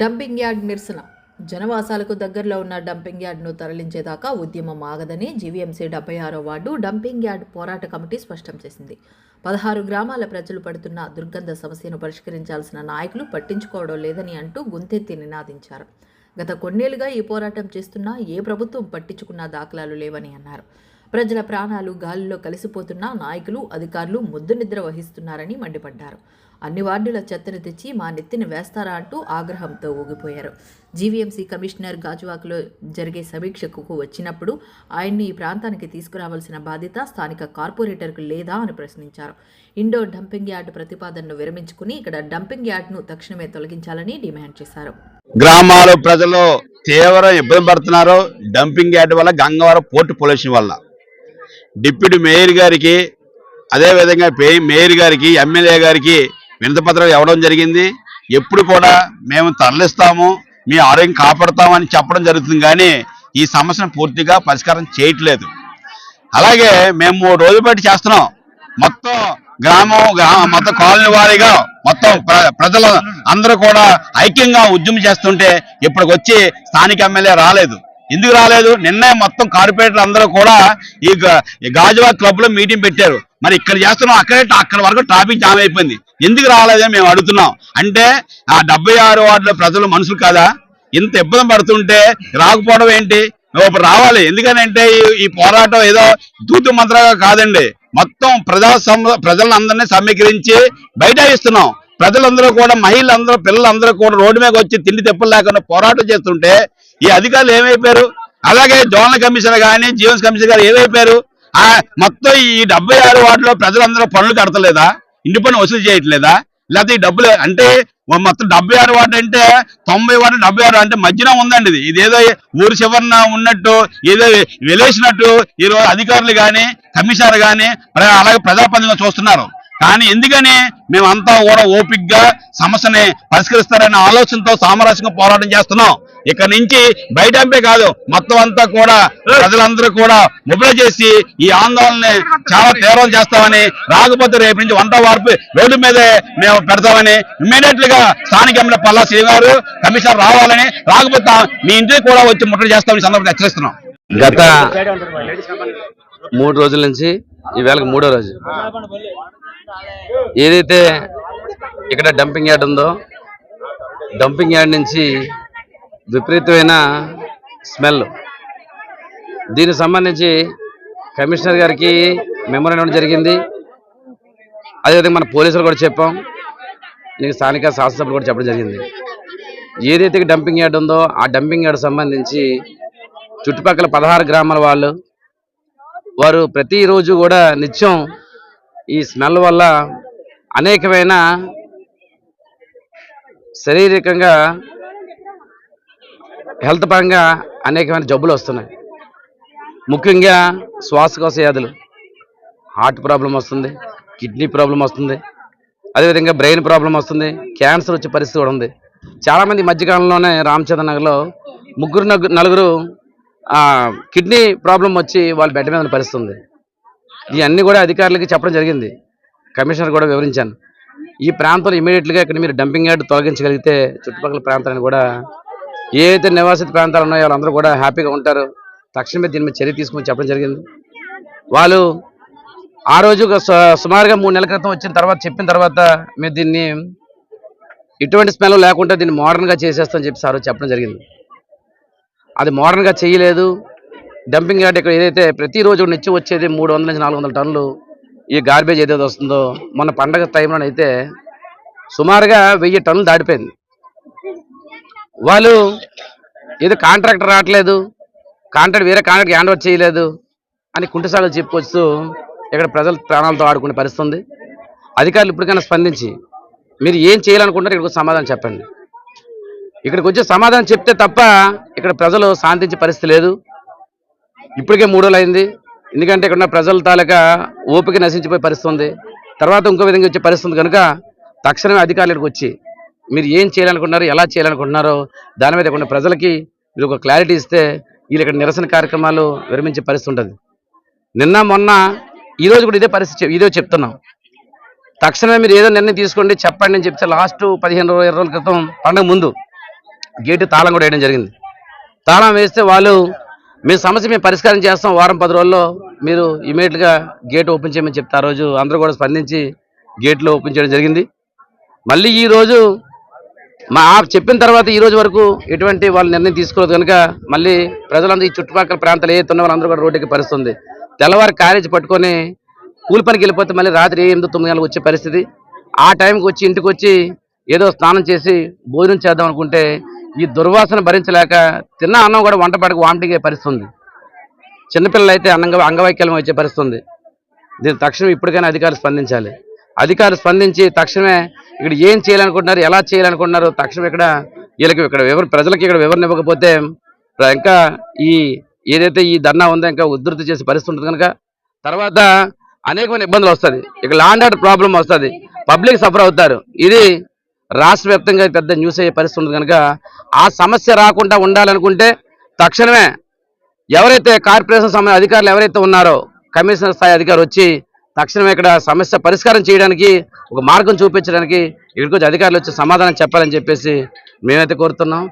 Dumping yard నిరసన. జనవాసాలకు దగ్గరలో ఉన్న డంపింగ్ యార్డ్ను తరలించేదాకా ఉద్యమం ఆగదని జీవీఎంసీ డెబ్బై ఆరో వార్డు డంపింగ్ యార్డ్ పోరాట కమిటీ స్పష్టం చేసింది. పదహారు గ్రామాల ప్రజలు పడుతున్న దుర్గంధ సమస్యను పరిష్కరించాల్సిన నాయకులు పట్టించుకోవడం లేదని అంటూ గుంతెత్తి నినాదించారు. గత కొన్నేళ్ళుగా ఈ పోరాటం చేస్తున్నా ఏ ప్రభుత్వం పట్టించుకున్న దాఖలాలు లేవని అన్నారు. ప్రజల ప్రాణాలు గాలిలో కలిసిపోతున్నా నాయకులు అధికారులు ముద్దు నిద్ర వహిస్తున్నారని మండిపడ్డారు. అన్ని వార్డుల చెత్తను తెచ్చి మా నెత్తిని వేస్తారా అంటూ ఆగ్రహంతో ఊగిపోయారు. జీవీఎంసీ కమిషనర్ గాజువాకలో జరిగే సమీక్షకు వచ్చినప్పుడు ఆయన్ని ఈ ప్రాంతానికి తీసుకురావాల్సిన బాధ్యత స్థానిక కార్పొరేటర్కు లేదా అని ప్రశ్నించారు. ఇండోర్ డంపింగ్ యార్డ్ ప్రతిపాదనను విరమించుకుని ఇక్కడ డంపింగ్ యార్డ్ను తక్షణమే తొలగించాలని డిమాండ్ చేశారు. గ్రామాలు ప్రజలు తీవ్ర ఇబ్బంది పడుతున్నారు. డంపింగ్ యార్డ్ వల్ల గంగవరం పోర్టు పొల్యూషన్ వల్ల. డిప్యూటీ మేయర్ గారికి అదేవిధంగా పే- మేయర్ గారికి ఎమ్మెల్యే గారికి వినతిపత్రం ఇవ్వడం జరిగింది. ఎప్పుడు కూడా మేము తరలిస్తాము మీ ఆరోగ్యం కాపాడుతామని చెప్పడం జరుగుతుంది కానీ ఈ సమస్యను పూర్తిగా పరిష్కారం చేయట్లేదు. అలాగే మేము మూడు రోజులు బట్టి చేస్తున్నాం. మొత్తం గ్రామం గ్రామం మొత్తం కాలనీ వారీగా మొత్తం ప్ర- ప్రజలు అందరూ కూడా ఐక్యంగా ఉద్యమం చేస్తుంటే ఇప్పటికి వచ్చి స్థానిక ఎమ్మెల్యే రాలేదు. ఎందుకు రాలేదు? నిన్నే మొత్తం కార్పొరేటర్ అందరూ కూడా ఈ గ- ఈ గాజువా క్లబ్లో మీటింగ్ పెట్టారు. మరి ఇక్కడ చేస్తున్నాం అక్కడే అక్కడ వరకు ట్రాఫిక్ జామ్ అయిపోయింది. ఎందుకు రాలేదని మేము అడుగుతున్నాం. అంటే ఆ డెబ్బై ఆరు వార్డుల ప్రజలు మనుషులు కదా? ఇంత ఇబ్బంది పడుతుంటే రాకపోవడం ఏంటి? ఒకటి ఇప్పుడు రావాలి. ఎందుకనంటే ఈ- పోరాటం ఏదో దూతు మంత్రంగా కాదండి. మొత్తం ప్రజా సమ- ప్రజలందరినీ సమీకరించి బయట ఇస్తున్నాం ప్రజలందరూ కూడా మహిళలందరూ పిల్లలందరూ కూడా రోడ్డు మీద వచ్చి తిండి తెప్పులు లేకుండా పోరాటం చేస్తుంటే ఈ అధికారులు ఏమైపోయారు? అలాగే జోనల్ కమిషనర్ కానీ జీవన్స్ కమిషనర్ గారు ఏమైపోయారు? మొత్తం ఈ డెబ్బై ఆరు వార్డులో ప్రజలందరూ పనులు కడతలేదా ఇంటి పన్ను వసూలు చేయట్లేదా? లేకపోతే ఈ డబ్బులు అంటే మొత్తం డెబ్బై ఆరు వార్డు అంటే తొంభై వార్డు డెబ్బై ఆరు అంటే మధ్యన ఉందండి ఇది. ఇదేదో ఊరు చివరన ఉన్నట్టు ఏదో వెలేసినట్టు ఈ రోజు అధికారులు కానీ కమిషనర్ కానీ అలాగే ప్రజాప్రతినిధులు చూస్తున్నారు. కానీ ఎందుకని మేమంతా కూడా ఓపిక్గా సమస్యని పరిష్కరిస్తారనే ఆలోచనతో సామరస్యంగా పోరాటం చేస్తున్నాం. ఇక్కడ నుంచి బయటంపే కాదు మొత్తం అంతా కూడా ప్రజలందరూ కూడా మొబైల్ చేసి ఈ ఆందోళనని చాలా తీవ్రం చేస్తామని రాకపోతే రేపు నుంచి వంట వార్పు రోడ్డు మీదే మేము పెడతామని ఇమ్మీడియట్గా స్థానిక ఎమ్మెల్యే పల్లా శ్రీ గారు కమిషనర్ రావాలని రాకపోతే మీ ఇంటికి కూడా వచ్చి ముట్టడి చేస్తామని సందర్భంగా హెచ్చరిస్తున్నాం. గత మూడు రోజుల నుంచి ఈవేళకి మూడో రోజు. ఏదైతే ఇక్కడ డంపింగ్ యార్డ్ ఉందో డంపింగ్ యార్డ్ నుంచి విపరీతమైన స్మెల్. దీనికి సంబంధించి కమిషనర్ గారికి మెమోరీ ఇవ్వడం జరిగింది. అదేవిధంగా మన పోలీసులు కూడా చెప్పాం. దీనికి స్థానిక శాసనసభ్యులు కూడా చెప్పడం జరిగింది. ఏదైతే డంపింగ్ యార్డ్ ఉందో ఆ డంపింగ్ యార్డ్ సంబంధించి చుట్టుపక్కల పదహారు గ్రామాల వాళ్ళు వారు ప్రతిరోజు కూడా నిత్యం ఈ స్మెల్ వల్ల అనేకమైన శారీరకంగా హెల్త్ పరంగా అనేకమైన జబ్బులు వస్తున్నాయి. ముఖ్యంగా శ్వాసకోశ వ్యాధులు. హార్ట్ ప్రాబ్లం వస్తుంది కిడ్నీ ప్రాబ్లం వస్తుంది అదేవిధంగా బ్రెయిన్ ప్రాబ్లం వస్తుంది క్యాన్సర్ వచ్చే పరిస్థితి కూడా ఉంది. చాలామంది మధ్యకాలంలోనే రామచంద్ర నగర్లో ముగ్గురు నలుగురు కిడ్నీ ప్రాబ్లం వచ్చి వాళ్ళ బెడ్ మీద ఉన్న పరిస్థితి ఉంది. ఇవన్నీ కూడా అధికారులకి చెప్పడం జరిగింది. కమిషనర్ కూడా వివరించాను. ఈ ప్రాంతంలో ఇమీడియట్గా ఇక్కడ మీరు డంపింగ్ యార్డ్ తొలగించగలిగితే చుట్టుపక్కల ప్రాంతాన్ని కూడా ఏదైతే నివాసిత ప్రాంతాలు ఉన్నాయో వాళ్ళందరూ కూడా హ్యాపీగా ఉంటారు. తక్షణమే దీని మీద చర్య తీసుకుని చెప్పడం జరిగింది. వాళ్ళు ఆ రోజు సు- సుమారుగా మూడు నెలల క్రితం వచ్చిన తర్వాత చెప్పిన తర్వాత మీరు దీన్ని ఎటువంటి స్మెల్ లేకుండా దీన్ని మోడర్న్గా చేసేస్తామని చెప్పి సార్ చెప్పడం జరిగింది. అది మోడర్న్గా చేయలేదు. డంపింగ్ యార్డ్ ఇక్కడ ఏదైతే ప్రతిరోజు నిత్యం వచ్చేది మూడు వందల నుంచి నాలుగు వందల టన్నులు ఈ గార్బేజ్ ఏదైతే వస్తుందో మొన్న పండగ టైంలోనైతే సుమారుగా వెయ్యి టన్నులు దాటిపోయింది. వాళ్ళు ఏదో కాంట్రాక్టర్ రావట్లేదు. కాంట్రాక్ట్ వేరే కాంట్రాక్ట్ హ్యాండ్ ఓవర్ చేయలేదు అని కుంటసాలు చెప్పుకొస్తూ ఇక్కడ ప్రజల ప్రాణాలతో ఆడుకునే పరిస్థితి ఉంది అధికారులు ఇప్పటికైనా స్పందించి మీరు ఏం చేయాలనుకుంటారో ఇక్కడికి సమాధానం చెప్పండి. ఇక్కడికి వచ్చే సమాధానం చెప్తే తప్ప ఇక్కడ ప్రజలు శాంతించే పరిస్థితి లేదు. ఇప్పటికే మూడు రోజులు అయింది. ఎందుకంటే ఇక్కడ ఉన్న ప్రజల తాలూకా ఓపిక నశించిపోయే పరిస్థితి ఉంది. తర్వాత ఇంకో విధంగా వచ్చే పరిస్థితి కనుక తక్షణమే అధికారులు వచ్చి మీరు ఏం చేయాలనుకుంటున్నారు ఎలా చేయాలనుకుంటున్నారో దాని మీద కొన్ని ప్రజలకి మీరు ఒక క్లారిటీ ఇస్తే వీళ్ళు ఇక్కడ నిరసన కార్యక్రమాలు విరమించే పరిస్థితి ఉంటుంది నిన్న మొన్న ఈరోజు కూడా ఇదే పరిస్థితి ఇదే చెప్తున్నాం. తక్షణమే మీరు ఏదో నిర్ణయం తీసుకోండి చెప్పండి అని చెప్తే లాస్ట్ పదిహేను రోజుల ఇరవై రోజుల క్రితం పండగ ముందు గేటు తాళం కూడా వేయడం జరిగింది. తాళం వేస్తే వాళ్ళు మీ సమస్య మేము పరిష్కారం చేస్తాం వారం పది రోజుల్లో మీరు ఇమీడియట్గా గేట్ ఓపెన్ చేయమని చెప్తే ఆ రోజు అందరూ కూడా స్పందించి గేట్లు ఓపెన్ చేయడం జరిగింది. మళ్ళీ ఈరోజు మా చెప్పిన తర్వాత ఈ రోజు వరకు ఎటువంటి వాళ్ళు నిర్ణయం తీసుకోలేదు కనుక మళ్ళీ ప్రజలందరూ ఈ చుట్టుపక్కల ప్రాంతాలు ఏ ఉన్న వాళ్ళందరూ కూడా రోడ్డుకి పరిస్థితుంది తెల్లవారి క్యారేజ్ పట్టుకొని కూలి పనికి వెళ్ళిపోతే మళ్ళీ రాత్రి ఎనిమిది తొమ్మిది గంటలకు వచ్చే పరిస్థితి. ఆ టైంకి వచ్చి ఇంటికి వచ్చి ఏదో స్నానం చేసి భోజనం చేద్దాం అనుకుంటే ఈ దుర్వాసన భరించలేక తిన్న అన్నం కూడా వంట పడక వామిటింగ్ అయ్యే పరిస్థితుంది. చిన్నపిల్లలు అయితే అన్నంగా అంగవైకల్యం వచ్చే పరిస్థితుంది. దీని తక్షణం ఇప్పటికైనా అధికారులు స్పందించాలి. అధికారులు స్పందించి తక్షణమే ఇక్కడ ఏం చేయాలనుకుంటున్నారు ఎలా చేయాలనుకుంటున్నారు తక్షణం ఇక్కడ వీళ్ళకి ఇక్కడ వివరణ ప్రజలకు ఇక్కడ వివరణ ఇవ్వకపోతే ఇంకా ఈ ఏదైతే ఈ ధర్నా ఉందో ఇంకా ఉధృతి చేసే పరిస్థితి ఉంటుంది కనుక తర్వాత అనేకమైన ఇబ్బందులు వస్తుంది ఇక ల్యాండ్ ఆర్డర్ ప్రాబ్లం వస్తుంది. పబ్లిక్ సఫర్ అవుతారు. ఇది రాష్ట్ర వ్యాప్తంగా పెద్ద న్యూస్ అయ్యే పరిస్థితి ఉంది కనుక ఆ సమస్య రాకుండా ఉండాలనుకుంటే తక్షణమే ఎవరైతే కార్పొరేషన్ సంబంధించిన అధికారులు ఎవరైతే ఉన్నారో కమిషనర్ స్థాయి అధికారి వచ్చి తక్షణమే ఇక్కడ సమస్య పరిష్కారం చేయడానికి ఒక మార్గం చూపించడానికి ఇక్కడికి అధికారులు వచ్చి సమాధానం చెప్పాలని చెప్పేసి మేమైతే కోరుతున్నాం.